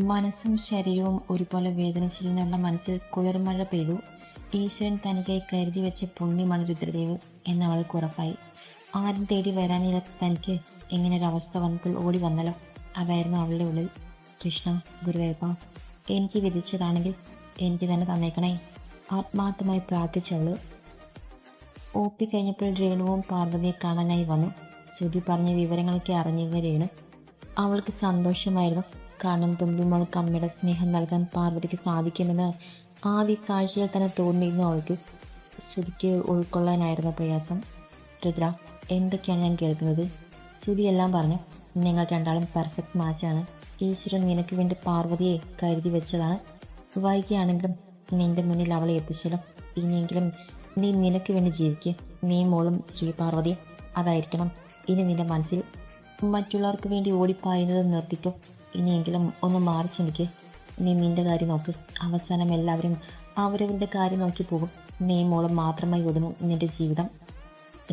മനസ്സും ശരീരവും ഒരുപോലെ വേദനിച്ചിരുന്നുള്ള മനസ്സിൽ കുളിർമഴ പെയ്തു. ഈശ്വരൻ തനിക്കായി കരുതി വെച്ച പുണ്യമാണ് രുദ്രദേവ് എന്നവൾക്ക് ഉറപ്പായി. ആരും തേടി വരാനില്ലാത്ത തനിക്ക് ഇങ്ങനൊരവസ്ഥ വന്നപ്പോൾ ഓടി വന്നല്ലോ. അതായിരുന്നു അവളുടെ ഉള്ളിൽ. കൃഷ്ണ ഗുരുവായൂപ്പ എനിക്ക് വിധിച്ചതാണെങ്കിൽ എനിക്ക് തന്നെ തന്നേക്കണേ. ആത്മാർത്ഥമായി പ്രാർത്ഥിച്ചവൾ ഒ പി കഴിഞ്ഞപ്പോൾ രേണുവും പാർവതിയെ കാണാനായി വന്നു. ശ്രുതി പറഞ്ഞ വിവരങ്ങളൊക്കെ അറിഞ്ഞിരുന്ന രേണു അവൾക്ക് സന്തോഷമായിരുന്നു. കാരണം തുമ്പിമോൾക്ക് അമ്മയുടെ സ്നേഹം നൽകാൻ പാർവതിക്ക് സാധിക്കുമെന്ന് ആദ്യ കാഴ്ചയിൽ തന്നെ തോന്നിയിരുന്നു അവൾക്ക് ശ്രുതിക്ക് ഉൾക്കൊള്ളാനായിരുന്ന പ്രയാസം. രുദ്ര എന്തൊക്കെയാണ് ഞാൻ കേൾക്കുന്നത്? ശ്രുതി എല്ലാം പറഞ്ഞു നിങ്ങൾ രണ്ടാളും പെർഫെക്റ്റ് മാച്ചാണ് ഈശ്വരൻ നിനക്ക് വേണ്ടി പാർവതിയെ കരുതി വെച്ചതാണ്. വൈകിയാണെങ്കിലും നിന്റെ മുന്നിൽ അവളെ എത്തിച്ചാലും ഇനിയെങ്കിലും നീ നിനക്ക് വേണ്ടി ജീവിക്കുക നീ മോളും ശ്രീ പാർവതി അതായിരിക്കണം. ഇനി നിന്റെ മനസ്സിൽ മറ്റുള്ളവർക്ക് വേണ്ടി ഓടിപ്പായുന്നത് നിർത്തിക്കും. ഇനിയെങ്കിലും ഒന്ന് മാറി ചിന്തിക്ക്. നീ നിന്റെ കാര്യം നോക്ക്. അവസാനം എല്ലാവരും അവരവരുടെ കാര്യം നോക്കി പോകും. നീ മോളും മാത്രമായി ഒതുങ്ങും നിന്റെ ജീവിതം.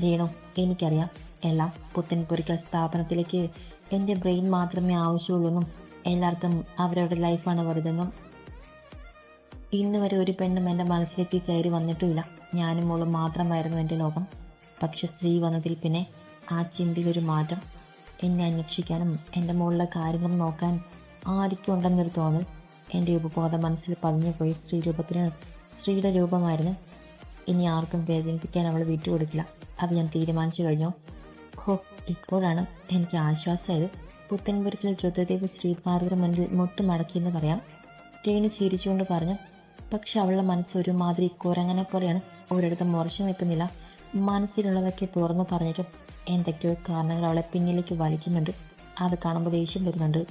രേണു എനിക്കറിയാം. എല്ലാം പുത്തൻപുരിക്കൽ സ്ഥാപനത്തിലേക്ക് എന്റെ ബ്രെയിൻ മാത്രമേ ആവശ്യമുള്ളൂന്നും എല്ലാവർക്കും അവരവരുടെ ലൈഫാണ് വലുതെന്നും. ഇന്ന് വരെ ഒരു പെണ്ണും എന്റെ മനസ്സിലേക്ക് കയറി വന്നിട്ടുമില്ല. ഞാനും മോളും മാത്രമായിരുന്നു എന്റെ ലോകം. പക്ഷെ സ്ത്രീ വന്നതിൽ പിന്നെ ആ ചിന്തയിലൊരു മാറ്റം എന്നെ അന്വേഷിക്കാനും എന്റെ മുകളിലെ കാര്യങ്ങൾ നോക്കാൻ ആർക്കും ഉണ്ടെന്നൊരു തോന്നൽ എന്റെ ഉപബോധ മനസ്സിൽ സ്ത്രീ രൂപത്തിന് സ്ത്രീയുടെ രൂപമായിരുന്നു. ഇനി ആർക്കും വേദനിപ്പിക്കാൻ അവൾ വിട്ടുകൊടുക്കില്ല. അത് ഞാൻ തീരുമാനിച്ചു കഴിഞ്ഞു. ഹോ ഇപ്പോഴാണ് എനിക്ക് ആശ്വാസമായത്. പുത്തൻപുരത്തിൽ രുദ്രദേവ് ശ്രീപാർവതിയുടെ മുന്നിൽ മുട്ടുമടക്കിയെന്ന് പറയാം. രേണു ചിരിച്ചുകൊണ്ട് പറഞ്ഞു പക്ഷെ അവളുടെ മനസ്സ് ഒരുമാതിരി കുരങ്ങനെ പോലെയാണ് ഒരിടത്തും മുറച്ചു നിൽക്കുന്നില്ല. മനസ്സിലുള്ളതൊക്കെ തുറന്നു പറഞ്ഞിട്ടും എന്തൊക്കെയോ കാരണങ്ങൾ അവളെ പിന്നിലേക്ക് വലിക്കുന്നുണ്ട്. അത് കാണുമ്പോൾ ദേഷ്യം വരുന്നുണ്ട്.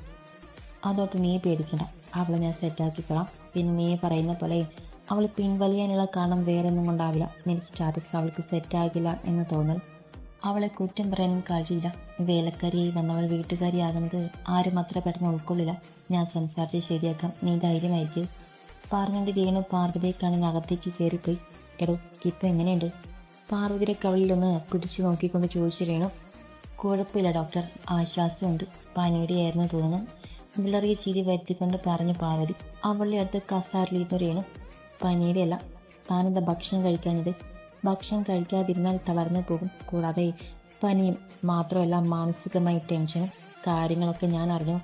അതോർത്ത് നീ പേടിക്കണ്ട. അവളെ ഞാൻ സെറ്റാക്കിക്കളാം പിന്നെ നീ പറയുന്ന പോലെ അവൾ പിൻവലിയാനുള്ള കാരണം വേറെ ഒന്നും കൊണ്ടാവില്ല. നിന്റെ സ്റ്റാറ്റസ് അവൾക്ക് സെറ്റാകില്ല എന്ന് തോന്നൽ. അവളെ കുറ്റം പറയാനും കഴിയില്ല വേലക്കാരിയായി വന്നവൾ വീട്ടുകാരിയാകുന്നത് ആരും അത്ര പെട്ടെന്ന് ഉൾക്കൊള്ളില്ല. ഞാൻ സംസാരിച്ച് ശരിയാക്കാം. നീ ധൈര്യമായിരിക്കും. പറഞ്ഞുകൊണ്ട് രേണു പാർവതിയെ കാണാൻ അകത്തേക്ക് കയറിപ്പോയി എടോ ഇപ്പം എങ്ങനെയുണ്ട്? പാർവതിയുടെ കവളിലൊന്ന് പിടിച്ചു നോക്കിക്കൊണ്ട് ചോദിച്ചു രേണു കുഴപ്പമില്ല ഡോക്ടർ ആശ്വാസമുണ്ട്. പനിയുടെയായിരുന്നു തോന്നുന്നു. വിളറിയ ചിരി വരുത്തിക്കൊണ്ട് പറഞ്ഞു പാർവതി അവളുടെ അടുത്ത് കസാറിലിരുന്ന് രേണു. പനിയുടെ അല്ല താനെന്താ ഭക്ഷണം കഴിക്കാഞ്ഞത്? ഭക്ഷണം കഴിക്കാതിരുന്നാൽ തളർന്നു പോകും. കൂടാതെ പനിയും മാത്രമല്ല മാനസികമായി ടെൻഷനും കാര്യങ്ങളൊക്കെ ഞാൻ അറിഞ്ഞു.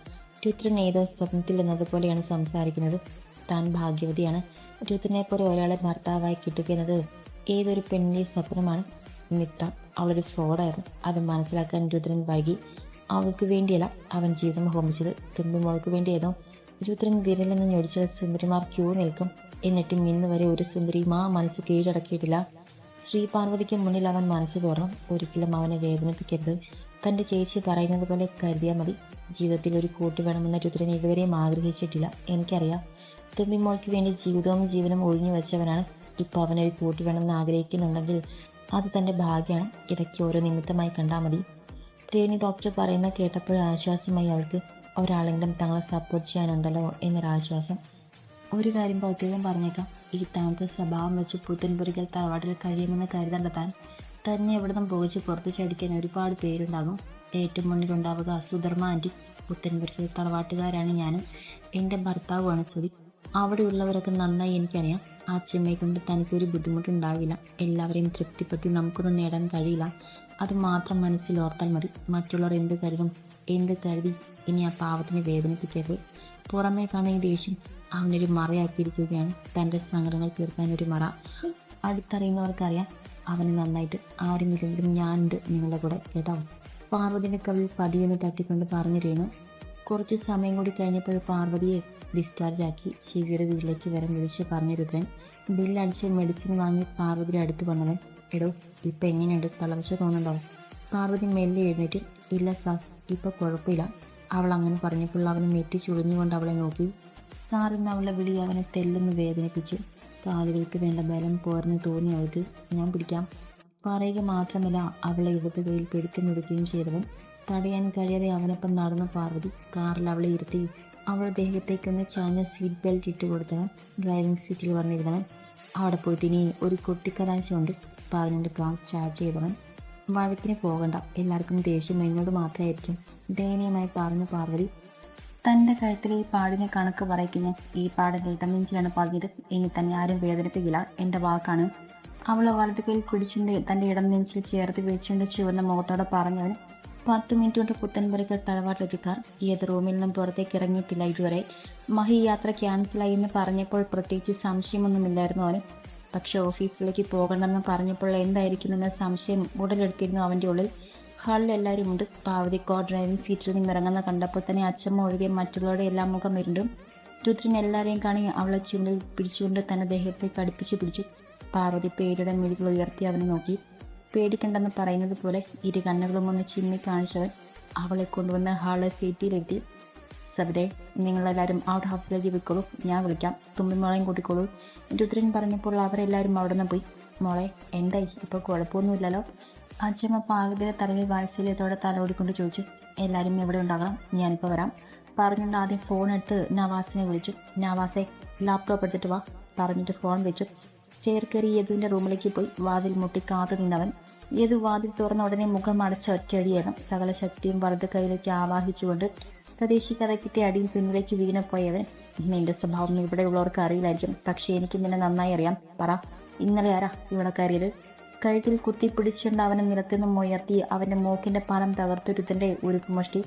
രുദ്രൻ ഏതോ സ്വപ്നത്തിൽ എന്നതുപോലെയാണ് സംസാരിക്കുന്നത്. താൻ ഭാഗ്യവതിയാണ്. രുദ്രനെ പോലെ ഒരാളെ ഭർത്താവായി കിട്ടുക എന്നത് ഏതൊരു പെണ്ണിന്റെ സ്വപ്നമാണ് മിത്ര. അവളൊരു ഫ്രോഡായിരുന്നു അത് മനസ്സിലാക്കാൻ രുദ്രൻ വൈകി. അവൾക്ക് വേണ്ടിയല്ല അവൻ ജീവിതം ഹോമിച്ചത്. തുമ്പുമോൾക്ക് വേണ്ടിയായിരുന്നു രുദ്രൻ വിരലെന്ന് ഞൊടിച്ചാൽ സുന്ദരിമാർ ക്യൂ നിൽക്കും. എന്നിട്ടും ഇന്ന് വരെ ഒരു സുന്ദരിയും ആ മനസ്സ് കീഴടക്കിയിട്ടില്ല. ശ്രീ പാർവതിക്ക് മുന്നിൽ അവൻ മനസ്സ് തുറന്നു ഒരിക്കലും അവനെ വേദനിപ്പിക്കരുത്. തന്റെ ചേച്ചി പറയുന്നത് പോലെ കരുതിയാൽ മതി. ജീവിതത്തിൽ ഒരു കൂട്ട് വേണമെന്ന് രുദ്രൻ ഇതുവരെയും ആഗ്രഹിച്ചിട്ടില്ല. എനിക്കറിയാം. തുമ്പിമോൾക്ക് വേണ്ടി ജീവിതവും ജീവനും ഒഴിഞ്ഞു വെച്ചവനാണ് ഇപ്പോൾ അവനൊരു കൂട്ട് വേണമെന്ന് ആഗ്രഹിക്കുന്നുണ്ടെങ്കിൽ അത് തന്റെ ഭാഗ്യമാണ് ഇതൊക്കെ ഓരോ നിമിത്തമായി കണ്ടാൽ മതി. രേണി ഡോക്ടർ പറയുന്ന കേട്ടപ്പോൾ ആശ്വാസമായി അവൾക്ക് ഒരാളെങ്കിലും തങ്ങളെ സപ്പോർട്ട് ചെയ്യാനുണ്ടല്ലോ എന്നൊരാശ്വാസം ഒരു കാര്യം പ്രത്യേകം പറഞ്ഞേക്കാം. ഈ താമത്തെ സ്വഭാവം വെച്ച് പുത്തൻപുരിക്കൽ തറവാട്ടിൽ കഴിയുമെന്ന് കരുതേണ്ട താൻ. തന്നെ എവിടുന്നും പോകിച്ച് പുറത്ത് ചടിക്കാൻ ഒരുപാട് പേരുണ്ടാകും. ഏറ്റവും മുന്നിലുണ്ടാവുക സുധർമ്മ ആന്റി പുത്തൻപുരിക്കൽ തറവാട്ടുകാരാണ് ഞാനും. എന്റെ ഭർത്താവുമാണ് സുധി. അവിടെയുള്ളവരൊക്കെ നന്നായി എനിക്കറിയാം. ആ ചെമ്മയെ കൊണ്ട് തനിക്കൊരു ബുദ്ധിമുട്ടുണ്ടാകില്ല. എല്ലാവരെയും തൃപ്തിപ്പെടുത്തി നമുക്കൊന്നും നേടാൻ കഴിയില്ല. അത് മാത്രം മനസ്സിൽ ഓർത്താൽ മതി. മറ്റുള്ളവർ എന്ത് കരുതും എന്ത് കരുതി ഇനി ആ പാവത്തിനെ വേദനിപ്പിക്കരുത്. പുറമേ കാണുന്ന ഈ ദേഷ്യം അവനൊരു മറയാക്കിയിരിക്കുകയാണ്. തന്റെ സങ്കടങ്ങൾ തീർക്കാൻ ഒരു മറ. അടുത്തറിയുന്നവർക്കറിയാം അവന് നന്നായിട്ട് ആരുമില്ലെങ്കിലും ഞാനുണ്ട് നിങ്ങളുടെ കൂടെ കേട്ടോ? പാർവതിന്റെ കവിൾ പതിയെന്ന് തട്ടിക്കൊണ്ട് പറഞ്ഞു കുറച്ച് സമയം കൂടി കഴിഞ്ഞപ്പോൾ പാർവതിയെ ഡിസ്ചാർജ് ആക്കി ശിവയുടെ വീട്ടിലേക്ക് വരാൻ വിളിച്ച് പറഞ്ഞു രുദ്രൻ ബില്ലടിച്ച് മെഡിസിൻ വാങ്ങി പാർവതിയുടെ അടുത്ത് വന്നവൻ. എടോ ഇപ്പം എങ്ങനെയുണ്ട്? തളർച്ച തോന്നുന്നുണ്ടോ? പാർവതി മെല്ലെ എഴുന്നേറ്റ് ഇല്ല സാർ ഇപ്പം കുഴപ്പമില്ല. അവൾ അങ്ങനെ പറഞ്ഞപ്പോൾ അവനെ മെറ്റി ചുളിഞ്ഞുകൊണ്ട് അവളെ നോക്കി. സാർ എന്ന് അവളെ വിളി അവനെ തെല്ലെന്ന് വേദനിപ്പിച്ചു. കാലുകൾക്ക് വേണ്ട ബലം പോരെന്ന് തോന്നി അവൾക്ക്. ഞാൻ പിടിക്കാം. പറയുക മാത്രമല്ല അവളെ ഇടത് പിടുത്തി മുടിക്കുകയും ചെയ്തവൻ. തടയാൻ കഴിയാതെ അവനൊപ്പം നടന്ന പാർവതി കാറിൽ അവളെ ഇരുത്തി അവളുടെ ദേഹത്തേക്കൊന്ന് ചാഞ്ഞ സീറ്റ് ബെൽറ്റ് ഇട്ട് കൊടുത്തവൻ ഡ്രൈവിംഗ് സീറ്റിൽ വന്നിരുന്നവൻ അവിടെ പോയിട്ട് ഇനി ഒരു കുട്ടിക്കലാശമുണ്ട് പറഞ്ഞിട്ട് ക്ലാസ് സ്റ്റാർട്ട് ചെയ്തവൻ വഴക്കിന് പോകണ്ട. എല്ലാവർക്കും ദേഷ്യം എന്നോട് മാത്രമായിരിക്കും. ദയനീയമായി പറഞ്ഞു പാർവതി. തന്റെ കഴുത്തിൽ ഈ പാടിനെ കണക്ക് പറയിക്കുന്ന. ഈ പാടിന്റെ ഇടനെഞ്ചിലാണ് പറഞ്ഞത് ഇനി തന്നെ ആരും വേദനിപ്പിക്കില്ല. എന്റെ വാക്കാണ്. അവൾ വലത് കയ്യിൽ പിടിച്ചുകൊണ്ട് തന്റെ ഇടം നെഞ്ചിൽ ചേർത്ത് പിടിച്ചുകൊണ്ട് ചുവന്ന മുഖത്തോടെ പറഞ്ഞവൻ പത്ത് മിനിറ്റ് കൊണ്ട് പുത്തൻപുരയ്ക്ക് രചിക്കാർ ഏത് റൂമിൽ നിന്നും പുറത്തേക്ക് ഇറങ്ങിയിട്ടില്ല ഇതുവരെ. മഹി യാത്ര ക്യാൻസലായി എന്ന് പറഞ്ഞപ്പോൾ പ്രത്യേകിച്ച് സംശയമൊന്നുമില്ലായിരുന്നു അവന്. പക്ഷെ ഓഫീസിലേക്ക് പോകണമെന്ന് പറഞ്ഞപ്പോൾ എന്തായിരിക്കുമെന്ന സംശയം ഉടലെടുത്തിരുന്നു അവന്റെ ഉള്ളിൽ. ഹാളിൽ എല്ലാവരും ഉണ്ട്. പാവതി കോ ഡ്രൈവിംഗ് സീറ്റിൽ നിന്ന് ഇറങ്ങുന്ന കണ്ടപ്പോൾ തന്നെ അച്ഛമ്മ ഒഴികെ മറ്റുള്ളവരുടെ എല്ലാം മുഖം ഇരുണ്ടും. രുദ്രൻ എല്ലാവരെയും കാണി അവളെ ചുണ്ടിൽ പിടിച്ചുകൊണ്ട് തന്നെ ദേഹത്തേക്ക് അടുപ്പിച്ച് പിടിച്ചു. പാർവതി പേരുടെ മിഴികൾ ഉയർത്തി അവനെ നോക്കി. പേടിക്കണ്ടെന്ന് പറയുന്നത് പോലെ ഇരു കണ്ണുകളും ഒന്ന് ചിമ്മി കാണിച്ചവൻ അവളെ കൊണ്ടുവന്ന് ഹാളിലെ സീറ്റിയിലെത്തി സബിതെ നിങ്ങളെല്ലാവരും ഔട്ട് ഹൗസിലേക്ക് പോയിക്കോളൂ. ഞാൻ വിളിക്കാം. തുമ്പി മോളെയും കൂട്ടിക്കോളൂ രുദ്രൻ പറഞ്ഞപ്പോൾ അവരെല്ലാവരും അവിടെ നിന്ന് പോയി. മോളെ എന്തായി? ഇപ്പോൾ കുഴപ്പമൊന്നുമില്ലല്ലോ? അച്ഛമ്മ പാകത്തിലെ തലയിൽ വാത്സല്യത്തോടെ തലോടിക്കൊണ്ട് ചോദിച്ചു എല്ലാവരും എവിടെ ഉണ്ടാകണം. ഞാനിപ്പോൾ വരാം. പറഞ്ഞുകൊണ്ട് ആദ്യം ഫോൺ എടുത്ത് നവാസിനെ വിളിച്ചു. നവാസെ ലാപ്ടോപ്പ് എടുത്തിട്ട് വാ. പറഞ്ഞിട്ട് ഫോൺ വെച്ചു. സ്റ്റെയർ കയറി യദുവിന്റെ റൂമിലേക്ക് പോയി. വാതിൽ മുട്ടി കാത്തു നിന്നവൻ. യദു വാതിൽ തുറന്ന ഉടനെ മുഖം അടച്ച ഒറ്റയടിയായിരുന്നു. സകല ശക്തിയും വറുത് കയ്യിലേക്ക് ആവാഹിച്ചുകൊണ്ട് പ്രതീക്ഷിക്കാതെ കിട്ടിയ അടിയിൽ പിന്നിലേക്ക് വീണ പോയവൻ നിന്റെ സ്വഭാവം ഇവിടെയുള്ളവർക്ക് അറിയില്ലായിരിക്കും. പക്ഷേ എനിക്ക് നിന്നെ നന്നായി അറിയാം. പറ ഇന്നലെ ആരാ ഇവിടെ കയറിയത്? കഴുത്തിൽ കുത്തിപ്പിടിച്ചുകൊണ്ട് അവനെ നിലത്തുനിന്നും ഉയർത്തി അവന്റെ മൂക്കിന്റെ പാലം തകർത്തൊരുത്തന്റെ ഉരുക്കുമുഷ്ടി.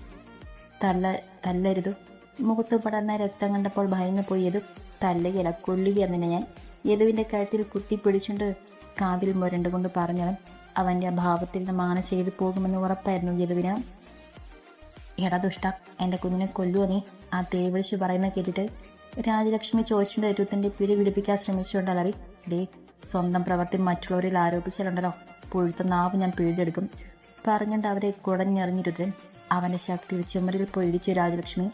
തല്ല തല്ലരുത്. മുഖത്ത് പടർന്ന രക്തം കണ്ടപ്പോൾ ഭയന്നു പോയത് തല്ലുകയല്ല കൊള്ളുക നിന്നെ ഞാൻ. യദുവിന്റെ കഴുത്തിൽ കുത്തിപ്പിടിച്ചുകൊണ്ട് കാതിൽ മുരണ്ടുകൊണ്ട് പറഞ്ഞവൻ അവന്റെ അഭാവത്തിൽ നിന്ന് മാന ചെയ്തു പോകുമെന്ന് ഉറപ്പായിരുന്നു യദുവിന് എടാ എന്റെ കുഞ്ഞിനെ കൊല്ലുവോ ആ തേ വിളിച്ച് പറയുന്ന കേട്ടിട്ട് രാജലക്ഷ്മി ചോദിച്ചുകൊണ്ട് ഏറ്റവും പിടി പിടിപ്പിക്കാൻ ശ്രമിച്ചുകൊണ്ട് അലറി ഡേ സ്വന്തം പ്രവൃത്തി മറ്റുള്ളവരിൽ ആരോപിച്ചാലുണ്ടല്ലോ പുഴുത്ത നാവ് ഞാൻ പിഴുതെടുക്കും പറഞ്ഞുകൊണ്ട് അവരെ കുടഞ്ഞെറിഞ്ഞിരുദ്രൻ അവന്റെ ശക്തി ചുമരിൽ പോയി ഇടിച്ചു രാജലക്ഷ്മി.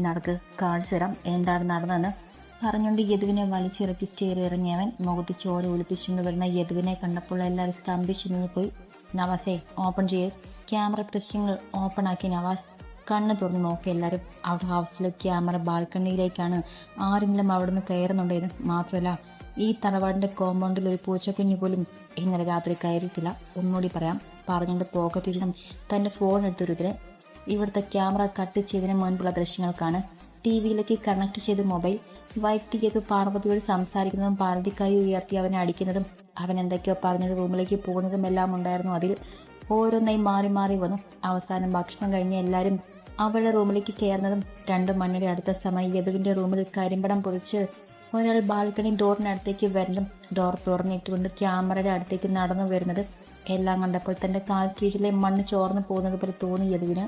നടക്ക് കാണിച്ചു തരാം എന്താണ് നടന്നതെന്ന്. പറഞ്ഞുകൊണ്ട് യദുവിനെ വലിച്ചിറക്കി സ്റ്റേറി ഇറങ്ങിയവൻ മുഖത്ത് ചോര ഒളിപ്പിച്ചുകൊണ്ട് വരുന്ന യദുവിനെ കണ്ടപ്പോൾ എല്ലാവരും സ്തംഭിച്ചു നിന്ന് പോയി നവാസേ ഓപ്പൺ ചെയ്ത് ക്യാമറ പ്രശ്നങ്ങൾ ഓപ്പൺ ആക്കി നവാസ്. കണ്ണ് തുറന്ന് നോക്കി എല്ലാവരും. അവിടെ ഹൗസിലെ ക്യാമറ ബാൽക്കണിയിലേക്കാണ്. ആരെങ്കിലും അവിടെ നിന്ന് കയറുന്നുണ്ടായിരുന്നു മാത്രമല്ല ഈ തറവാടിന്റെ കോമ്പൗണ്ടിൽ ഒരു പൂച്ചക്കുഞ്ഞു പോലും ഇന്നലെ രാത്രി കയറിയിട്ടില്ല. ഒന്നുകൂടി പറയാം. പറഞ്ഞുകൊണ്ട് പോക്കറ്റിടണം തന്റെ ഫോൺ എടുത്തൊരുതിന് ഇവിടുത്തെ ക്യാമറ കട്ട് ചെയ്തതിന് മുൻപുള്ള ദൃശ്യങ്ങൾക്കാണ്. ടി വിയിലേക്ക് കണക്ട് ചെയ്ത് മൊബൈൽ ചെയ്ത് പാർവതിയോട് സംസാരിക്കുന്നതും പാർവതി കൈ ഉയർത്തി അവനെ അടിക്കുന്നതും അവൻ എന്തൊക്കെയോ പറഞ്ഞൊരു റൂമിലേക്ക് പോകുന്നതും എല്ലാം ഉണ്ടായിരുന്നു. അതിൽ ഓരോന്നായി മാറി മാറി വന്നു. അവസാനം ഭക്ഷണം കഴിഞ്ഞ് എല്ലാവരും അവളുടെ റൂമിലേക്ക് കയറുന്നതും രണ്ട് മണിയുടെ അടുത്ത സമയം യദുവിന്റെ റൂമിൽ കരിമ്പടം പൊതിച്ച് ഒരാൾ ബാൽക്കണി ഡോറിനടുത്തേക്ക് വരുന്നതും ഡോർ തുറന്നിട്ടുകൊണ്ട് ക്യാമറയുടെ അടുത്തേക്ക് നടന്നു വരുന്നത് എല്ലാം കണ്ടപ്പോൾ തന്റെ കാൽ കീഴിലെ മണ്ണ് ചോർന്നു പോകുന്നത് പോലെ തോന്നി യദുവിന്.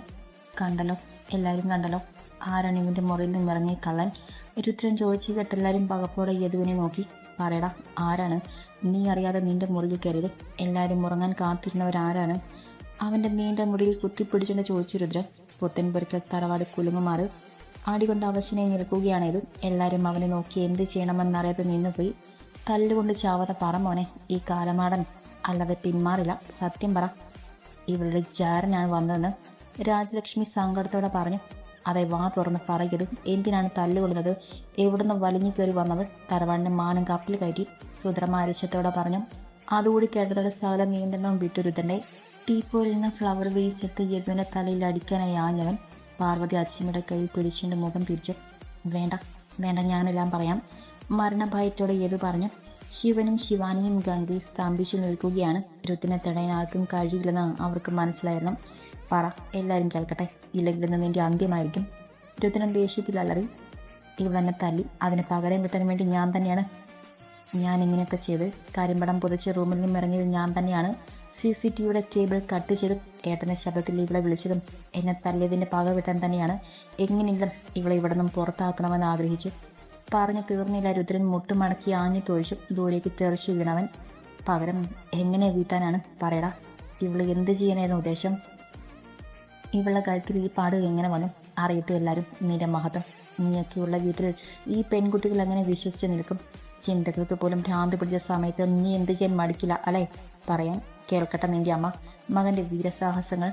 കണ്ടല്ലോ എല്ലാവരും കണ്ടല്ലോ. ആരാണ് ഇവന്റെ മുറിയിൽ നിന്നും ഇറങ്ങിയ കള്ളൻ? രുദ്രൻ ചോദിച്ചു കേട്ടെല്ലാവരും പകപ്പോടെ യദുവിനെ നോക്കി. പറയടാ ആരാണ്? നീ അറിയാതെ നിന്റെ മുറിയിൽ കയറിയത്? എല്ലാവരും ഉറങ്ങാൻ കാത്തിരുന്നവരാരാണ് അവന്റെ നീണ്ട മുടിയിൽ കുത്തിപ്പിടിച്ചുകൊണ്ട് ചോദിച്ചു രുദ്രൻ പുത്തൻപുരക്കൽ തറവാട് കുലുങ്ങുമാറ് ആടികൊണ്ട് അവശനെ നിൽക്കുകയാണേത്. എല്ലാവരും അവനെ നോക്കി എന്ത് ചെയ്യണമെന്നറിയാതെ നിന്നുപോയി. തല്ലുകൊണ്ട് ചാവാതെ പറ മോനെ ഈ കാലമാടൻ അല്ലാതെ പിന്മാറില്ല. സത്യം പറ. ഇവളുടെ ജാരനാണ് വന്നതെന്ന് രാജലക്ഷ്മി സങ്കടത്തോടെ പറഞ്ഞു. അതെ വാ തുറന്ന് പറയരുത്. എന്തിനാണ് തല്ലുകൊള്ളുന്നത്? എവിടുന്ന് വലിഞ്ഞു കയറി വന്നവൾ തറവാടിന് മാനം കപ്പിൽ കയറ്റി സുദ്രമാരിശത്തോടെ പറഞ്ഞു അതുകൂടി കേട്ടതോടെ സകല നിയന്ത്രണവും വിട്ടുരുത്തണ്ടേ ടീപ്പോയിൽ നിന്ന് ഫ്ലവർ വേസ്റ്റ് എടുത്ത് യദുവിന്റെ തലയിൽ അടിക്കാനായി ആഞ്ഞവൻ പാർവതി അച്ഛമ്മയുടെ കൈ പിടിച്ചിന്റെ മുഖം തിരിച്ചു. വേണ്ട വേണ്ട ഞാനെല്ലാം പറയാം. മരണഭയത്തോടെ യദു പറഞ്ഞു? ശിവനും ശിവാനിയും ഗംഗയും സ്തംഭിച്ചു നിൽക്കുകയാണ്. രുത്തിനെ തടയാൻ ആർക്കും കഴിയില്ലെന്ന് അവർക്ക് മനസ്സിലായിരുന്നു. പറ എല്ലാവരും കേൾക്കട്ടെ. ഇല്ലെങ്കിൽ ഇന്ന് നിന്റെ അന്ത്യമായിരിക്കും. രുത്തിനും ദേഷ്യത്തിൽ അലറി ഇവളെന്നെ തല്ലി. അതിന് പകരം കിട്ടാൻ വേണ്ടി ഞാൻ തന്നെയാണ്. ഞാൻ ഇങ്ങനെയൊക്കെ ചെയ്ത് കരിമ്പടം പുതച്ച് റൂമിൽ നിന്നും ഇറങ്ങിയത് ഞാൻ തന്നെയാണ്. സി സി ടി വിയുടെ കേബിൾ കട്ട് ചെയ്ത് ഏട്ടനെ ശബ്ദത്തിൽ ഇവളെ വിളിച്ചതും എന്നെ തല്ലിയതിന്റെ പക വിട്ടാൻ തന്നെയാണ്. എങ്ങനെയെങ്കിലും ഇവളെ ഇവിടെ നിന്നും പുറത്താക്കണമെന്ന് ആഗ്രഹിച്ചു. പറഞ്ഞു തീർന്നില്ല രുദ്രൻ മുട്ടുമടക്കി ആഞ്ഞു തൊഴിച്ചു. ദൂരേക്ക് തെറിച്ചു വീണവൻ. പകരം എങ്ങനെ വീട്ടാനാണ് പറയടാ? ഇവൾ എന്ത് ചെയ്യാനായിരുന്നു ഉദ്ദേശം? ഇവളുടെ കഴുത്തിൽ ഈ പാട് എങ്ങനെ വന്നു? അറിയട്ടെ എല്ലാവരും നിന്റെ മഹത്വം. നീയൊക്കെയുള്ള വീട്ടിൽ ഈ പെൺകുട്ടികൾ അങ്ങനെ വിശ്വസിച്ച് നിൽക്കും? ചിന്തകൾക്ക് പോലും ഭ്രാന്ത് പിടിച്ച സമയത്ത് നീ എന്ത് ചെയ്യാൻ മടിക്കില്ല അല്ലേ? പറയാൻ കേൾക്കട്ടെ നിന്റെ അമ്മ. മകന്റെ വീരസാഹസങ്ങൾ.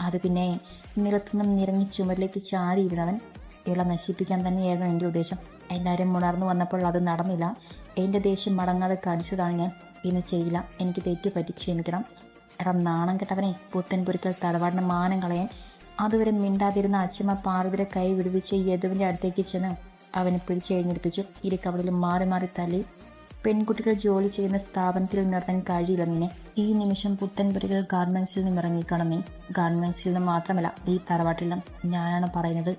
അത് പിന്നെ നിലത്തുനിന്നും നിറങ്ങി ചുമരിലേക്ക് ചാരിയിരുന്നവൻ. ഇവളെ നശിപ്പിക്കാൻ തന്നെയായിരുന്നു എന്റെ ഉദ്ദേശം. എല്ലാവരും ഉണർന്നു വന്നപ്പോൾ അത് നടന്നില്ല. എന്റെ ദേഷ്യം മടങ്ങാതെ കടിച്ചതാണ് ഞാൻ. ഇന്ന് ചെയ്യില്ല. എനിക്ക് തെറ്റുപറ്റി ക്ഷമിക്കണം. എടാ നാണം കെട്ടവനെ പുത്തൻ തടവാടിന് മാനം കളയാൻ. അതുവരെ മിണ്ടാതിരുന്ന അച്ഛമ്മ പാർവതിയുടെ കൈ വിടുവിച്ച് യദുവിന്റെ അടുത്തേക്ക് ചെന്ന് അവനെ പിടിച്ചെഴുന്നേൽപ്പിച്ചു ഇരു കവളിലും മാറി മാറി തല്ലി. പെൺകുട്ടികൾ ജോലി ചെയ്യുന്ന സ്ഥാപനത്തിൽ നിർത്താൻ കഴിയില്ല നിന്നെ. ഈ നിമിഷം പുത്തൻപുരികൾ ഗാർമെന്റ്സിൽ നിന്നും ഇറങ്ങിക്കണം നീ. ഗാർമെന്റ്സിൽ നിന്ന് മാത്രമല്ല ഈ തറവാട്ടിൽ നിന്നും ഞാനാണ് പറയുന്നത്.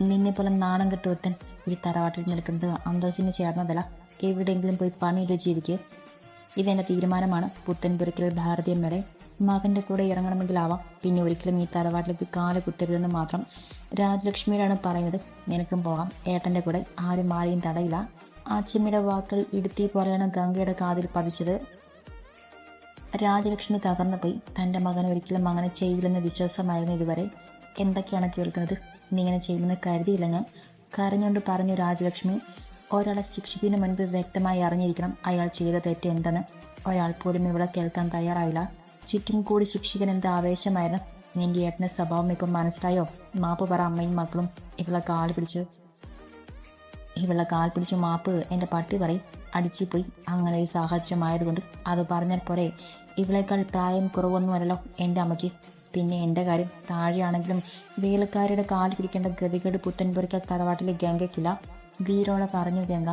നിന്നെ പോലെ നാണം കെട്ടുവത്തൻ ഈ തറവാട്ടിൽ നിൽക്കുന്നത് അന്തസ്സിന് ചേർന്നതല്ല. എവിടെയെങ്കിലും പോയി പണിയിട്ട് ജീവിക്കുക ഇതെന്റെ തീരുമാനമാണ്. പുത്തൻപുരക്കിൽ ഭാരതീയമ്മയുടെ. മകന്റെ കൂടെ ഇറങ്ങണമെങ്കിലാവാം. പിന്നെ ഒരിക്കലും ഈ തറവാട്ടിലേക്ക് കാൽ കുത്തരുതെന്ന് മാത്രം രാജലക്ഷ്മിയോടാണ് പറയുന്നത്. നിനക്കും പോകാം. ഏട്ടന്റെ കൂടെ ആരും ആരെയും തടയില്ല. ആച്ചമ്മയുടെ വാക്കുകൾ ഇടുത്തി പോലെയാണ് ഗംഗയുടെ കാതിൽ പതിച്ചത്. രാജലക്ഷ്മി തകർന്നു പോയി. തന്റെ മകൻ ഒരിക്കലും അങ്ങനെ ചെയ്തില്ലെന്ന് വിശ്വാസമായിരുന്നു ഇതുവരെ. എന്തൊക്കെയാണ് കേൾക്കുന്നത്? നീ ഇങ്ങനെ ചെയ്യുമെന്ന് കരുതിയില്ല ഞാൻ. കരഞ്ഞുകൊണ്ട് പറഞ്ഞു രാജലക്ഷ്മി ഒരാളെ ശിക്ഷിക്കുന്നതിന് മുൻപ് വ്യക്തമായി അറിഞ്ഞിരിക്കണം അയാൾ ചെയ്ത തെറ്റ് എന്തെന്ന്. ഒരാൾ പോലും ഇവിടെ കേൾക്കാൻ തയ്യാറായില്ല. ചുറ്റും കൂടി ശിക്ഷിക്കാൻ എന്ത് ആവേശമായിരുന്നു? നിന്റെ ഏട്ടന്റെ സ്വഭാവം ഇപ്പം മനസ്സിലായോ? മാപ്പ് പറ അമ്മയും മക്കളും. ഇവളെ കാൽ പിടിച്ചു. ഇവളെ കാൽ പിടിച്ചു മാപ്പ് എന്റെ പട്ടി പറയും. അടിച്ചു പോയി. അങ്ങനെ ഒരു സാഹചര്യമായതുകൊണ്ട് അത് പറഞ്ഞാൽ പോരെ. ഇവളേക്കാൾ പ്രായം കുറവൊന്നുമല്ലല്ലോ എന്റെ അമ്മയ്ക്ക്. പിന്നെ എന്റെ കാര്യം. താഴെയാണെങ്കിലും വേലക്കാരുടെ കാൽ പിടിക്കേണ്ട ഗതികേട് പുത്തൻപുരയ്ക്കൽ തറവാട്ടിലെ ഗംഗയ്ക്കില്ല. വീരോളെ പറഞ്ഞു ഗംഗ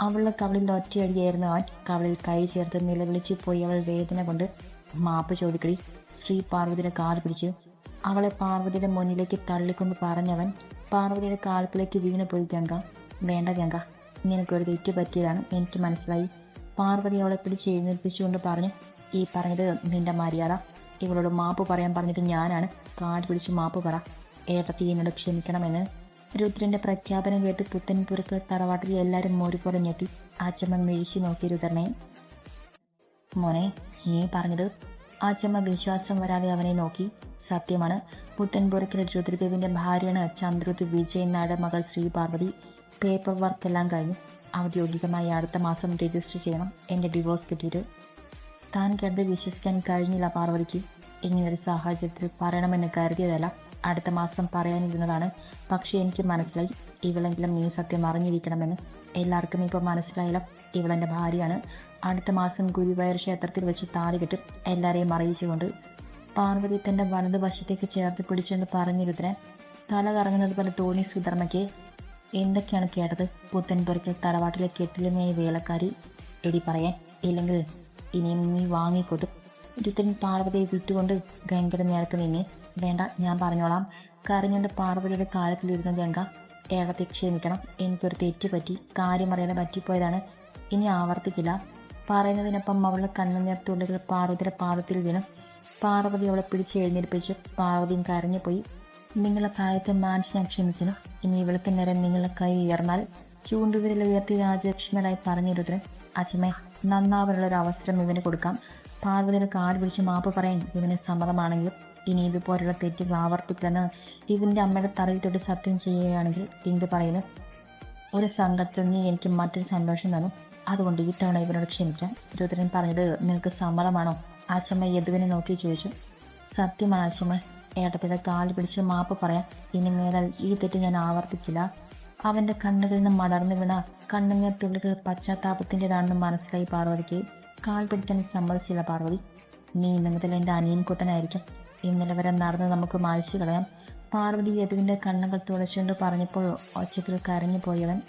അവളുടെ കവളിൽ ഒറ്റയടിയായിരുന്നു അവൻ. കവളിൽ കൈ ചേർത്ത് നിലവിളിച്ചു പോയി അവൾ വേദന കൊണ്ട് മാപ്പ് ചോദിക്കടി. ശ്രീ പാർവതിയുടെ കാൽ പിടിച്ചു അവളെ പാർവതിയുടെ മുന്നിലേക്ക് തള്ളിക്കൊണ്ട് പറഞ്ഞവൻ പാർവതിയുടെ കാൽക്കിലേക്ക് വീണു പോയി ഗംഗ. വേണ്ട ഗംഗ. നിനക്കൊരു തെറ്റ് പറ്റിയതാണ്. എനിക്ക് മനസ്സിലായി. പാർവതി അവളെ പിടിച്ച് എഴുന്നേൽപ്പിച്ചുകൊണ്ട് പറഞ്ഞു ഈ പറഞ്ഞത് നിന്റെ മര്യാദ. ഇവളോട് മാപ്പ് പറയാൻ പറഞ്ഞത് ഞാനാണ്. കാൽ പിടിച്ച് മാപ്പ് പറ. ഏട്ടത്തി എന്നോട് ക്ഷമിക്കണമെന്ന് രുദ്രന്റെ പ്രഖ്യാപനം കേട്ട് പുത്തൻപുരക്ക് തറവാട്ടിൽ എല്ലാവരും ഒരുപോലെ ഞെട്ടി. ആച്ചമ്മ മിഴിച്ചു നോക്കി രുദ്രനെ. മോനെ നീ പറഞ്ഞത് ആച്ചമ്മ വിശ്വാസം വരാതെ അവനെ നോക്കി. സത്യമാണ്. പുത്തൻപുരക്കിലെ രുദ്രദേവിന്റെ ഭാര്യയാണ് ചന്ദ്രുത് വിജയ് നാട് മകൾ ശ്രീ പാർവതി. പേപ്പർ വർക്ക് എല്ലാം കഴിഞ്ഞു. ഔദ്യോഗികമായി അടുത്ത മാസം രജിസ്റ്റർ ചെയ്യണം. എന്റെ ഡിവോഴ്സ് കിട്ടിയിട്ട്. താൻ കണ്ട് വിശ്വസിക്കാൻ കഴിഞ്ഞില്ല പാർവതിക്ക്. ഇങ്ങനൊരു സാഹചര്യത്തിൽ പറയണമെന്ന് കരുതിയതല്ല. അടുത്ത മാസം പറയാനിരുന്നതാണ്. പക്ഷേ എനിക്ക് മനസ്സിലായി. ഇവളെങ്കിലും നീ സത്യം അറിഞ്ഞിരിക്കണമെന്ന്. എല്ലാവർക്കും ഇപ്പോൾ മനസ്സിലായല്ലോ. ഇവളെന്റെ ഭാര്യയാണ്. അടുത്ത മാസം ഗുരുവായൂർ ക്ഷേത്രത്തിൽ വെച്ച് താലി കെട്ടും എല്ലാവരെയും അറിയിച്ചുകൊണ്ട് പാർവതി തന്റെ വലതുവശത്തേക്ക് ചേർത്ത് പിടിച്ചെന്ന് പറഞ്ഞിരുത്തിന് തല കറങ്ങുന്നത് പോലെ തോന്നി സുധർമ്മയ്ക്ക്. എന്തൊക്കെയാണ് കേട്ടത്? പുത്തൻപുരയ്ക്കൽ തലവാട്ടിലെ കെട്ടിലുമായി വേലക്കാരി. എടി പറയാൻ ഇല്ലെങ്കിൽ ഇനിയും നീ വാങ്ങിക്കൊട്ടും ഒരുത്തൻ പാർവതിയെ വിട്ടുകൊണ്ട് ഗംഗയുടെ നേർക്ക് നീങ്ങി. വേണ്ട ഞാൻ പറഞ്ഞോളാം. കരഞ്ഞുകൊണ്ട് പാർവതിയുടെ കാലത്തിലിരുന്ന ഗംഗ ഏഴത്തെ ക്ഷമിക്കണം. എനിക്കൊരു തെറ്റ് പറ്റി. കാര്യമറിയാതെ പറ്റിപ്പോയതാണ്. ഇനി ആവർത്തിക്കില്ല. പറയുന്നതിനൊപ്പം അവളുടെ കണ്ണുനീർ തുള്ളികൾ പാർവതിയുടെ പാദത്തിൽ വീണു. പാർവതി അവളെ പിടിച്ച് എഴുന്നേൽപ്പിച്ചു. പാർവതിയും കരഞ്ഞുപോയി. നിങ്ങളുടെ പ്രായത്തെ മാനിച്ച് ഞാൻ ക്ഷമിക്കുന്നു. ഇനി ഇവൾക്ക് നേരം നിങ്ങളുടെ കൈ ഉയർന്നാൽ ചൂണ്ടുവിരൽ ഉയർത്തി രാജലക്ഷ്മിയായി പറഞ്ഞു രുദ്രൻ അച്ഛമ്മേ നന്നാവാനുള്ള ഒരു അവസരം ഇവന് കൊടുക്കാം. പാർവതിയുടെ കാൽ പിടിച്ച് മാപ്പ് പറയാൻ ഇവന് സമ്മതമാണെങ്കിലും ഇനി ഇതുപോലുള്ള തെറ്റുകൾ ആവർത്തിക്കില്ലെന്ന് ഇവന്റെ അമ്മയുടെ തറയിൽ തൊട്ട് സത്യം ചെയ്യുകയാണെങ്കിൽ എന്ത് പറയുന്നു? ഒരു സങ്കടത്തിൽ നീ എനിക്ക് മറ്റൊരു സന്തോഷം തന്നു. അതുകൊണ്ട് ഈ തവണ ഇവനോട് ക്ഷമിക്കാം. രുദ്രൻ പറഞ്ഞത് നിനക്ക് സമ്മതമാണോ? ആശമ്മ യദുവിനെ നോക്കി ചോദിച്ചു. സത്യമാണ് ആശമ്മ. ഏട്ടത്തിന്റെ കാൽ പിടിച്ച് മാപ്പ് പറയാം. ഇനി മേലാൽ ഈ തെറ്റ് ഞാൻ ആവർത്തിക്കില്ല. അവന്റെ കണ്ണുകളിൽ നിന്ന് മടർന്നു വീണ കണ്ണുനീർ തുള്ളികൾ പശ്ചാത്താപത്തിന്റെതാണെന്ന് മനസ്സിലായി പാർവതിക്ക്. കാൽ പിടിക്കാൻ സമ്മതിച്ചില്ല പാർവതി. നീ ഇന്നത്തിൽ എന്റെ അനിയൻ കുട്ടനായിരിക്കും. ഇന്നലെ വരെ നടന്ന് നമുക്ക് മായ്ച്ചു കളയാം. പാർവതി യദുവിന്റെ കണ്ണുകൾ തുളച്ചുകൊണ്ട് പറഞ്ഞപ്പോൾ ഒച്ചത്തിൽ കരഞ്ഞു പോയവൻ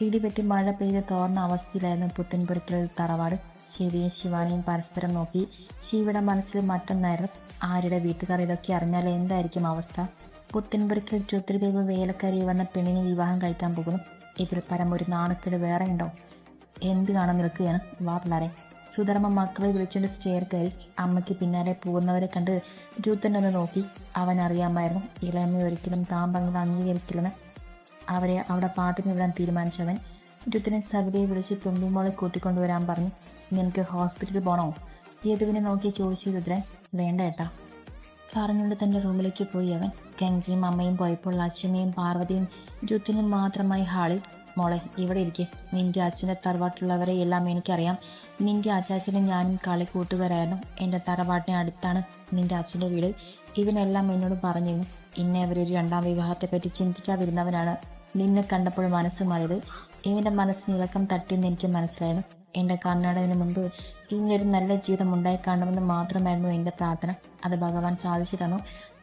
ഇടിപെട്ടി മഴ പെയ്ത് തോർന്ന അവസ്ഥയിലായിരുന്നു പുത്തൻപുരക്കൽ തറവാട്. ശിവയും ശിവാനിയും പരസ്പരം നോക്കി ശിവയുടെ മനസ്സിൽ മറ്റൊന്നായിരുന്നു ആരുടെ വീട്ടുകാർ ഇതൊക്കെ അറിഞ്ഞാൽ എന്തായിരിക്കും അവസ്ഥ? പുത്തൻപുരക്കൽ രുദ്രദേവ് വേലക്കാരി വന്ന പെണ്ണിനെ വിവാഹം കഴിക്കാൻ പോകുന്നു. ഇതിൽ പരം ഒരു നാണക്കേട് വേറെ ഉണ്ടോ എന്ത് കാണാൻ നിൽക്കുകയാണ്? വാ പിള്ളാരെ. സുധർമ്മ മക്കളെ വിളിച്ചുകൊണ്ട് സ്റ്റെയർ കയറി അമ്മയ്ക്ക് പിന്നാലെ പോകുന്നവരെ കണ്ട് രുദ്രനൊന്ന് നോക്കി. അവൻ അറിയാമായിരുന്നു ഇളയമ്മ ഒരിക്കലും താൻ പറഞ്ഞത് അംഗീകരിക്കില്ലെന്ന്. അവരെ അവിടെ പാട്ടിന് വിടാൻ തീരുമാനിച്ചവൻ രൂത്തനെ സവിതയെ വിളിച്ച് തുമ്പുമോളെ കൂട്ടിക്കൊണ്ടുവരാൻ പറഞ്ഞു. നിനക്ക് ഹോസ്പിറ്റലിൽ പോണോ? യദുവിനെ നോക്കി ചോദിച്ചു രുദ്രൻ. വേണ്ട ഏട്ടാ. പറഞ്ഞുകൊണ്ട് തന്റെ റൂമിലേക്ക് പോയി അവൻ. ഗംഗയും അമ്മയും പോയപ്പോൾ അച്ഛനെയും പാർവതിയും രുദ്രനും മാത്രമായി ഹാളിൽ മോളെ ഇവിടെ ഇരിക്കെ. നിന്റെ അച്ഛന്റെ തറവാട്ടിലുള്ളവരെ എല്ലാം എനിക്കറിയാം. നിന്റെ അച്ചാച്ചനും ഞാനും കളി കൂട്ടുകാരായിരുന്നു. എന്റെ തറവാട്ടിന് അടുത്താണ് നിന്റെ അച്ഛന്റെ വീട്. ഇവനെല്ലാം എന്നോട് പറഞ്ഞിരുന്നു. ഇന്നെ അവരൊരു രണ്ടാം വിവാഹത്തെപ്പറ്റി ചിന്തിക്കാതിരുന്നവനാണ് നിന്നെ കണ്ടപ്പോൾ മനസ്സ് മാറിയത്. ഇവന്റെ മനസ്സിന് ഇളക്കം തട്ടിയെന്ന് എനിക്ക് മനസ്സിലായിരുന്നു. എന്റെ കർണാടകത്തിന് മുമ്പ് ഇങ്ങനൊരു നല്ല ജീവിതം ഉണ്ടായി കാണണമെന്ന് മാത്രമായിരുന്നു എന്റെ പ്രാർത്ഥന. അത് ഭഗവാൻ സാധിച്ചു തന്നു.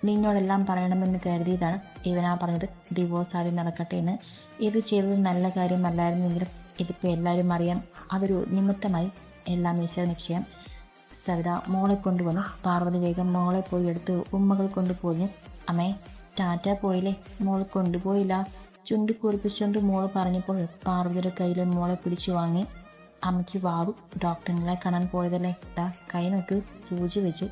നിന്നോടെല്ലാം പറയണമെന്ന് കരുതിയതാണ് ഇവനാ പറഞ്ഞത്. ഡിവോഴ്സ് ആദ്യം നടക്കട്ടെ എന്ന്. ഇത് ചെയ്തത് നല്ല കാര്യമല്ലായിരുന്നെങ്കിലും ഇതിപ്പോൾ എല്ലാവരും അറിയാൻ അതൊരു നിമിത്തമായി എല്ലാം ഈശ്വര നിശ്ചയം. സവിത മോളെ കൊണ്ടുവന്നു. പാർവതി വേഗം മോളെ പോയി എടുത്ത് ഉമ്മകൾ കൊണ്ടുപോയി അമ്മേ ടാറ്റ പോയില്ലേ? മോൾ കൊണ്ടുപോയില്ല. ചുണ്ട് കുറിപ്പിച്ചുകൊണ്ട് മോൾ പറഞ്ഞപ്പോൾ പാർവതിയുടെ കയ്യിൽ മോളെ പിടിച്ചു വാങ്ങി. അമ്മയ്ക്ക് വാവു. ഡോക്ടറിനെ കാണാൻ പോയതല്ലേ? ദാ കൈ നോക്ക്. സൂചി വെച്ചു.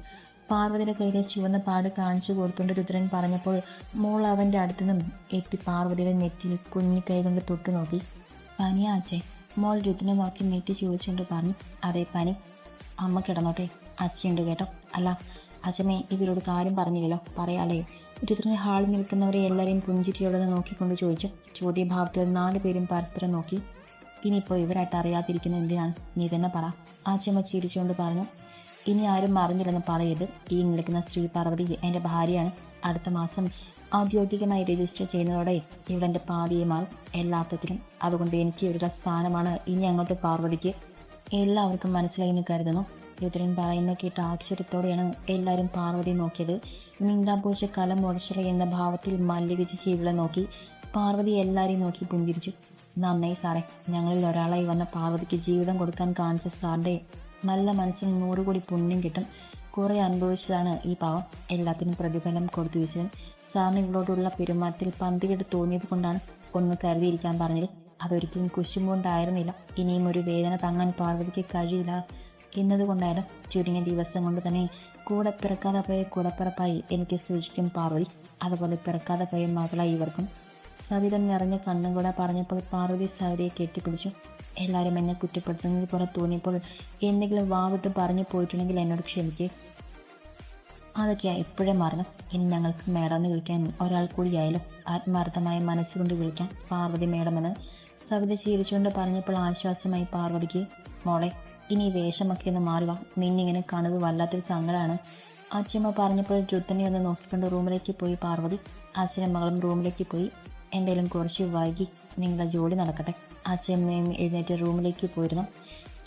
പാർവതിയുടെ കയ്യിലെ ചുവന്ന പാട് കാണിച്ചു കൊടുത്തുകൊണ്ട് രുദ്രൻ പറഞ്ഞപ്പോൾ മോൾ അവന്റെ അടുത്തു നിന്നും എത്തി പാർവതിയുടെ നെറ്റിൽ കുഞ്ഞു കൈകൊണ്ട് തൊട്ടു നോക്കി. പനിയാച്ചേ മോൾ രുദ്രനെ നോക്കി നെറ്റി ചോദിച്ചുകൊണ്ട് പറഞ്ഞു. അതേ പനി. അമ്മ കിടന്നോട്ടെ. അച്ഛയുണ്ട് കേട്ടോ. അല്ല അച്ഛനെ ഇവരോട് കാര്യം പറഞ്ഞില്ലല്ലോ. പറയാലേ. രുദ്രന് ഹാളിൽ നിൽക്കുന്നവരെ എല്ലാവരെയും പുഞ്ചിരിയോടെ നോക്കിക്കൊണ്ട് ചോദിച്ചു. ചോദ്യഭാവത്തിൽ നാല് പേരും പരസ്പരം നോക്കി. ഇനിയിപ്പോൾ ഇവരായിട്ട് അറിയാതിരിക്കുന്ന എന്തിനാണ്? നീ തന്നെ പറ. ആച്ചമ്മ ചിരിച്ചുകൊണ്ട് പറഞ്ഞു. ഇനി ആരും അറിഞ്ഞില്ലെന്ന് പറയരുത്. ഈ നിൽക്കുന്ന ശ്രീ പാർവതി എന്റെ ഭാര്യയാണ്. അടുത്ത മാസം ഔദ്യോഗികമായി രജിസ്റ്റർ ചെയ്യുന്നതോടെ ഇവിടെ എന്റെ പാതിയെ മാറും. അതുകൊണ്ട് എനിക്ക് ഇവരുടെ സ്ഥാനമാണ് ഇനി അങ്ങോട്ട് പാർവതിക്ക് എല്ലാവർക്കും മനസ്സിലായി എന്ന് കരുതുന്നു. രുദ്രൻ പറയുന്ന കേട്ട ആക്ഷരത്തോടെയാണ് എല്ലാവരും പാർവതി നോക്കിയത്. നിന്ദാപൂച്ച കലം മുടച്ചള എന്ന ഭാവത്തിൽ മല്ലികച്ച് ചീവിളെ നോക്കി പാർവതി എല്ലാവരെയും നോക്കി പുഞ്ചിരിച്ചു. നന്നായി സാറേ ഞങ്ങളിൽ ഒരാളായി വന്ന പാർവതിക്ക് ജീവിതം കൊടുക്കാൻ കാണിച്ച സാറിന്റെ നല്ല മനസ്സിന് നൂറ് കോടി പുണ്യം കിട്ടും. കുറെ അനുഭവിച്ചതാണ് ഈ പാവം. എല്ലാത്തിനും പ്രതിഫലം കൊടുത്തു വെച്ചത് സാറിന് ഇവളോടുള്ള പെരുമാറ്റത്തിൽ പന്തികെട്ട് തോന്നിയത് കൊണ്ടാണ് ഒന്ന് കരുതിയിരിക്കാൻ പറഞ്ഞത്. അതൊരിക്കലും കുശുമ്പുകൊണ്ടായിരുന്നില്ല ഇനിയും ഒരു വേദന താങ്ങാൻ പാർവതിക്ക് കഴിയില്ല എന്നതുകൊണ്ടായിരുന്നു ചുരുങ്ങിയ ദിവസം കൊണ്ട് തന്നെ കൂടെ പിറക്കാതെ പോയ കൂടപ്പിറപ്പായി എനിക്ക് സൂചിക്കും പാർവതി. അതുപോലെ പിറക്കാതെ പോയ മകളായി ഇവർക്കും. സവിത നിറഞ്ഞ കണ്ണും കൂടെ പറഞ്ഞപ്പോൾ പാർവതി സവിതയെ കെട്ടിപ്പിടിച്ചു. എല്ലാവരും എന്നെ കുറ്റപ്പെടുത്തുന്നത് പോലെ തോന്നിയപ്പോൾ എന്തെങ്കിലും വാവിട്ട് പറഞ്ഞു പോയിട്ടുണ്ടെങ്കിൽ എന്നോട് ക്ഷമിക്ക്. അതൊക്കെയാ എപ്പോഴേ മറന്നു. ഇനി ഞങ്ങൾക്ക് മേഡമെന്ന് വിളിക്കാൻ ഒരാൾ കൂടിയായാലും ആത്മാർത്ഥമായ മനസ്സുകൊണ്ട് വിളിക്കാൻ പാർവതി മേഡമെന്ന് സവിത ചിരിച്ചുകൊണ്ട് പറഞ്ഞപ്പോൾ ആശ്വാസമായി പാർവതിക്ക് മോളെ ഇനി വേഷമൊക്കെ ഒന്ന് മാറുക നിന്നിങ്ങനെ കാണുന്നത് വല്ലാത്തൊരു സങ്കടമാണ് അച്ഛമ്മ പറഞ്ഞപ്പോൾ രുത്തനെ ഒന്ന് നോക്കിക്കൊണ്ട് റൂമിലേക്ക് പോയി. പാർവതി അച്ഛനും മകളും റൂമിലേക്ക് പോയി. എന്തായാലും കുറച്ച് വൈകി നിങ്ങളുടെ ജോലി നടക്കട്ടെ. അച്ഛമ്മയും എഴുന്നേറ്റ് റൂമിലേക്ക് പോയിരുന്നു.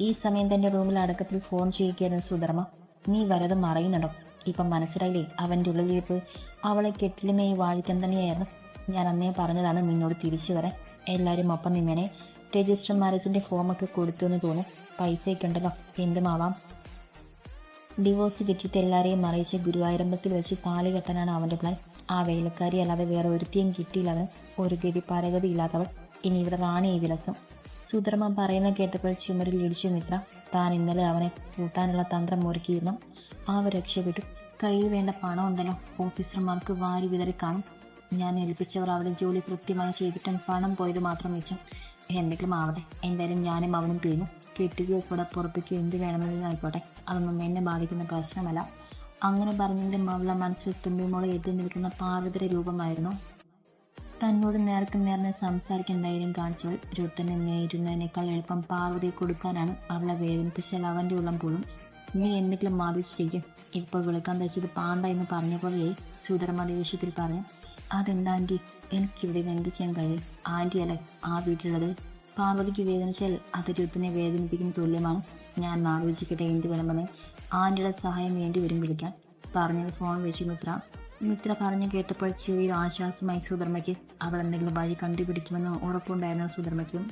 ഈ സമയം തന്നെ റൂമിൽ അടക്കത്തിൽ ഫോൺ ചെയ്യുകയായിരുന്നു സുധർമ്മ. നീ വരത് മറയുന്നുണ്ടോ? ഇപ്പം മനസ്സിലായില്ലേ? അവന്റെ ഉള്ളിലിരിപ്പ് അവളെ കെട്ടിലുമേ വാഴിക്കാൻ തന്നെയായിരുന്നു. ഞാൻ അന്നേ പറഞ്ഞതാണ് നിന്നോട് തിരിച്ചു വരാൻ. എല്ലാവരും ഒപ്പം നിന്നെ രജിസ്റ്റർ മാരേജിന്റെ ഫോമൊക്കെ കൊടുത്തു എന്ന് തോന്നും. പൈസയൊക്കെ ഉണ്ടല്ലോ. എന്തുമാവാം? ഡിവോഴ്സ് കിട്ടിയിട്ട് എല്ലാവരെയും അറിയിച്ച് ഗുരുവായൂരമ്പലത്തിൽ വെച്ച് താലി കെട്ടാനാണ് അവന്റെ പ്ലാൻ. ആ വേലക്കാരി അല്ലാതെ വേറെ ഒരുത്തിയും കിട്ടിയില്ല അവന് ഒരു ഗതി പരഗതി ഇല്ലാത്തവൾ. ഇനി ഇവിടെ റാണി വിലസം. സുധർമ്മ പറയുന്ന കേട്ടപ്പോൾ ചുമരിൽ ഇടിച്ചു മിത്ര. താൻ ഇന്നലെ അവനെ കൂട്ടാനുള്ള തന്ത്രം ഒരുക്കിയിരുന്നു. അവ രക്ഷപ്പെട്ടു. കയ്യിൽ വേണ്ട പണം ഉണ്ടല്ലോ. ഓഫീസർമാർക്ക് വാരി വിതറി കാണും. ഞാൻ ഏൽപ്പിച്ചവർ അവരുടെ ജോലി കൃത്യമായി ചെയ്തിട്ടും പണം പോയത് മാത്രം വെച്ചു എന്തെങ്കിലും ആവട്ടെ. എന്തായാലും ഞാനും അവനും പിരിഞ്ഞു കെട്ടുകയോ കൂടെ പുറപ്പിക്കുകയോ എന്ത് വേണമെങ്കിലും ആയിക്കോട്ടെ. അതൊന്നും എന്നെ ബാധിക്കുന്ന പ്രശ്നമല്ല. അങ്ങനെ പറഞ്ഞതിന്റെ മവള മനസ്സിൽ തുമ്പിമോളെ എത്തി നിൽക്കുന്ന പാർവതിയുടെ രൂപമായിരുന്നു. തന്നോട് നേർക്ക് നേർന്ന് സംസാരിക്കാൻ ധൈര്യം കാണിച്ചവൾ രുത്തനെ നേരിടുന്നതിനേക്കാൾ എളുപ്പം പാർവതിയെ കൊടുക്കാനാണ് അവളെ വേദനിപ്പിച്ചാൽ അവന്റെ ഉള്ളം പോലും നീ എന്തെങ്കിലും മാറിച്ച് ചെയ്യും. ഇപ്പോൾ വിളിക്കാൻ വെച്ചത് പാണ്ട എന്ന് പറഞ്ഞ പോലെ സുധർമ്മ ദേഷ്യത്തിൽ പറഞ്ഞു. അതെന്താ ആന്റി എനിക്കിവിടെ എന്ത് ചെയ്യാൻ കഴിയും? ആന്റി അല്ലെ ആ വീട്ടിലുള്ളത്? പാർവതിക്ക് വേദനിച്ചാൽ അത് രുത്തിനെ വേദനിപ്പിക്കുന്ന തുല്യമാണ്. ഞാൻ ആലോചിക്കട്ടെ എന്ത് വേണമെന്ന്. ആന്റിയുടെ സഹായം വേണ്ടി വരും വിളിക്കാൻ. പറഞ്ഞത് ഫോൺ വെച്ചു മിത്ര. മിത്ര പറഞ്ഞു കേട്ടപ്പോൾ ചെറിയൊരു ആശ്വാസമായി സുധർമ്മയ്ക്ക്. അവൾ എന്തെങ്കിലും വഴി കണ്ടുപിടിക്കുമെന്ന് ഉറപ്പുണ്ടായിരുന്നു സുധർമ്മയ്ക്കും?